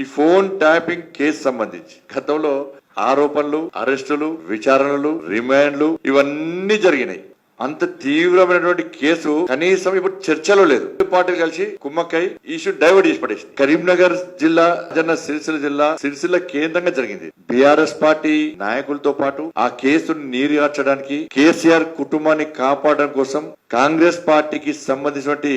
ఈ phone tapping case సంబంధించి గతంలో ఆరోపణలు అరెస్టులు విచారణలు రిమాండ్లు ఇవన్నీ జరిగినాయి. అంత తీవ్రమైనటువంటి కేసు కనీసం ఇప్పుడు చర్చలో లేదు. పార్టీలు కలిసి కుమ్మక్కై ఇష్యూ డైవర్ట్ చేసి పడేసి కరీంనగర్ జిల్లా జన సిరిసిల్ల జిల్లా సిరిసిల్ల కేంద్రంగా జరిగింది. బీఆర్ఎస్ పార్టీ నాయకులతో పాటు ఆ కేసును నీరుగార్చడానికి కేసీఆర్ కుటుంబాన్ని కాపాడడం కోసం కాంగ్రెస్ పార్టీకి సంబంధించినటువంటి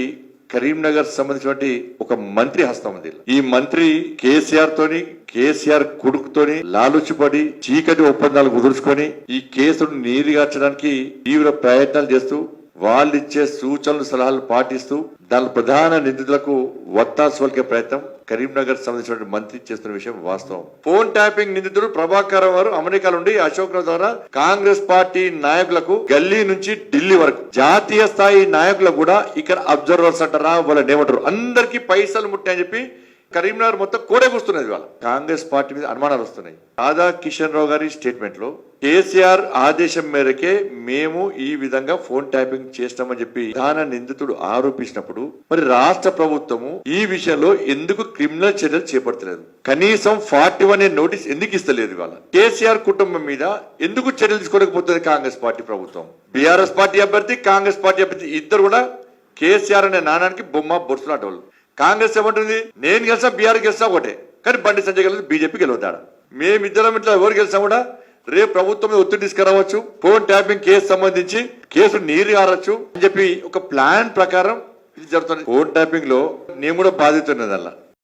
కరీంనగర్ సంబంధించినటువంటి ఒక మంత్రి హస్తం ఉంది ఈ మంత్రి కేసీఆర్ తోని కేసీఆర్ కొడుకుతోని లాలుచిపడి చీకటి ఒప్పందాలు కుదుర్చుకొని ఈ కేసును నీరుగార్చడానికి తీవ్ర ప్రయత్నాలు చేస్తూ వాళ్ళిచ్చే సూచనలు సలహాలు పాటిస్తూ దాని ప్రధాన నిందితులకు వత్తాసు పలికే ప్రయత్నం కరీంనగర్ సంబంధించిన మంత్రి చేస్తున్న విషయం వాస్తవం. ఫోన్ ట్యాపింగ్ నిందితుడు ప్రభాకర్ వారు అమెరికా నుండి అశోక్ ద్వారా కాంగ్రెస్ పార్టీ నాయకులకు గల్లీ నుంచి ఢిల్లీ వరకు. జాతీయ స్థాయి నాయకులకు కూడా ఇక్కడ అబ్జర్వర్స్ అంటారా వాళ్ళని నేమంటారు అందరికీ పైసలు ముట్టాయని చెప్పి కరీంనగర్ మొత్తం కోడే కూస్తున్నది వాళ్ళ కాంగ్రెస్ పార్టీ మీద అనుమానాలు వస్తున్నాయి. రాధా కిషన్ రావు గారి స్టేట్మెంట్లో కేసీఆర్ ఆదేశం మేరకే మేము ఈ విధంగా ఫోన్ ట్యాపింగ్ చేస్తామని చెప్పి ప్రధాన నిందితుడు ఆరోపించినప్పుడు మరి రాష్ట్ర ప్రభుత్వము ఈ విషయంలో ఎందుకు క్రిమినల్ చర్యలు చేపడతలేదు కనీసం ఫార్టీ వన్ నోటీస్ ఎందుకు ఇస్తలేదు ఇవాళ? కేసీఆర్ కుటుంబం మీద ఎందుకు చర్యలు తీసుకోలేకపోతుంది కాంగ్రెస్ పార్టీ ప్రభుత్వం? బీఆర్ఎస్ పార్టీ అభ్యర్థి కాంగ్రెస్ పార్టీ అభ్యర్థి ఇద్దరు కూడా కేసీఆర్ అనే నాణానికి బొమ్మ బొరుసులాంటి వాళ్ళు కాంగ్రెస్ ఏమంటుంది? నేను గెలిచా బీఆర్ గెలిచా ఒకటే. కానీ బండి సంజయ్ గెలిచి బీజేపీ గెలుతాడు మేమిద్దరం ఇట్లా ఎవరు గెలిచా కూడా రేపు ప్రభుత్వం ఒత్తిడి తీసుకురావచ్చు. ఫోన్ ట్యాపింగ్ కేసు సంబంధించి కేసు నీరు కారచ్చు అని చెప్పి ఒక ప్లాన్ ప్రకారం ఇది జరుగుతుంది. ఫోన్ ట్యాపింగ్లో నేను కూడా బాధితున్నదల్లా.